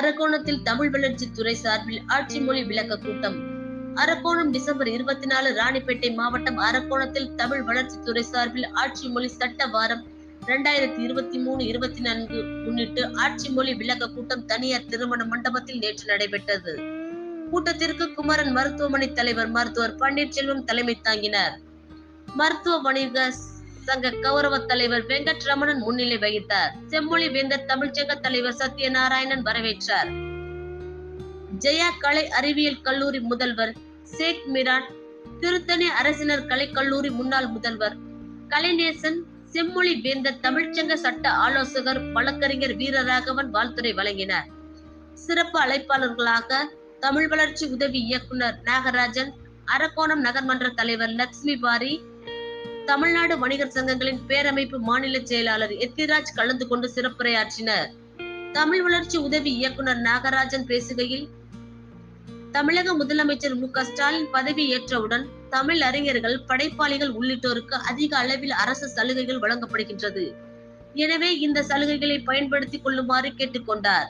அரக்கோணத்தில் தமிழ் வளர்ச்சி துறை சார்பில் ஆட்சி மொழி விளக்க கூட்டம். அரக்கோணம் டிசம்பர் இருபத்தி நாலு ராணிப்பேட்டை மாவட்டம் அரக்கோணத்தில் தமிழ் வளர்ச்சி துறை சார்பில் ஆட்சி மொழி சட்ட வாரம் இரண்டாயிரத்தி இருபத்தி மூணு இருபத்தி நான்கு முன்னிட்டு ஆட்சி மொழி விளக்க கூட்டம் தனியார் திருமண மண்டபத்தில் நேற்று நடைபெற்றது. கூட்டத்திற்கு குமரன் மருத்துவமனை தலைவர் மருத்துவர் பன்னீர்செல்வம் தலைமை தாங்கினார். மருத்துவ வணிக சங்க கௌரவ தலைவர் வெங்கட்ரமணன் முன்னிலை வகித்தார். செம்மொழி வேந்தர் தமிழ்ச்சங்க தலைவர் சத்யநாராயணன் வரவேற்றார். ஜெயா கலை அறிவியல் கல்லூரி முதல்வர் ஷேக் மிரான் திருத்தணி அரசினர் கலைக்கல்லூரி முன்னாள் முதல்வர் கலைநேசன் செம்மொழி வேந்தர் தமிழ்ச்சங்க சட்ட ஆலோசகர் வழக்கறிஞர் வீரராகவன் வாழ்த்துறை வழங்கினார். சிறப்பு அழைப்பாளர்களாக தமிழ் வளர்ச்சி உதவி இயக்குனர் நாகராஜன் அரக்கோணம் நகர்மன்ற தலைவர் லட்சுமி பாரி தமிழ்நாடு வணிகர் சங்கங்களின் பேரமைப்பு மாநில செயலாளர் எத்திராஜ் கலந்து கொண்டு சிறப்புரையாற்றினர். தமிழ் வளர்ச்சி உதவி இயக்குனர் நாகராஜன் பேசுகையில் தமிழக முதலமைச்சர் மு க ஸ்டாலின் பதவி ஏற்றவுடன் தமிழ் அறிஞர்கள் படைப்பாளிகள் உள்ளிட்டோருக்கு அதிக அளவில் அரசு சலுகைகள் வழங்கப்படுகின்றது. எனவே இந்த சலுகைகளை பயன்படுத்திக் கொள்ளுமாறு கேட்டுக்கொண்டார்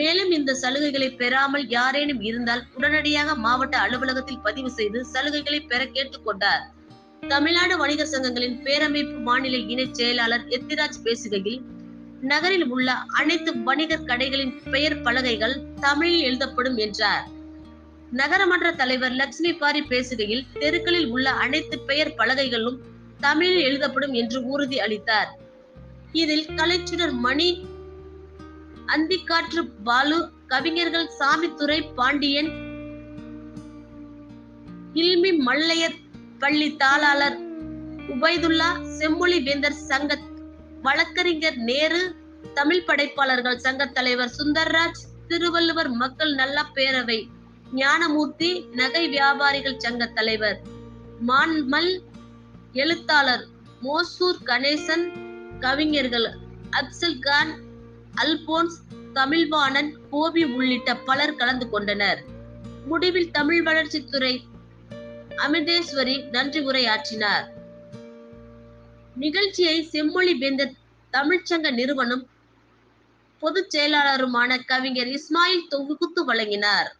மேலும் இந்த சலுகைகளை பெறாமல் யாரேனும் இருந்தால் உடனடியாக மாவட்ட அலுவலகத்தில் பதிவு செய்து சலுகைகளை பெற கேட்டுக்கொண்டார் தமிழ்நாடு வணிகர் சங்கங்களின் பேரமைப்பு மாநில இணை செயலாளர் எத்திராஜ் பேசுகையில் நகரில் உள்ள அனைத்து வணிகர் கடைகளின் பெயர் பலகைகள் தமிழில் எழுதப்படும் என்றார். நகரமன்ற தலைவர் லட்சுமி பாரி பேசுகையில் தெருக்களில் உள்ள அனைத்து பெயர் பலகைகளும் தமிழில் எழுதப்படும் என்று உறுதி அளித்தார். இதில் கலைச்சுடர் மணி அந்திக்காற்று பாலு கவிஞர்கள் சாமித்துறை பாண்டியன் இல்மி மல்லையர் பள்ளி தாளாளர் உபைதுல்லா செம்மொழி வேந்தர் சங்க வழக்கறிஞர் நேரு தமிழ் படைப்பாளர்கள் சங்க தலைவர் சுந்தர்ராஜ் திருவள்ளுவர் மக்கள் நல்ல பேரவை ஞானமூர்த்தி நகை வியாபாரிகள் சங்க தலைவர் மான்மல் எழுத்தாளர் மோசூர் கணேசன் கவிஞர்கள் அப்சல் கான் அல்போன்ஸ் தமிழ்வாணன் கோபி உள்ளிட்ட பலர் கலந்து கொண்டனர். முடிவில் தமிழ் வளர்ச்சித்துறை அமிர்தேஸ்வரி நன்றி உரையாற்றினார். நிகழ்ச்சியை செம்மொழி வேந்தர் தமிழ்ச்சங்க நிறுவனம் பொதுச் செயலாளருமான கவிஞர் இஸ்மாயில் தொகுத்து வழங்கினார்.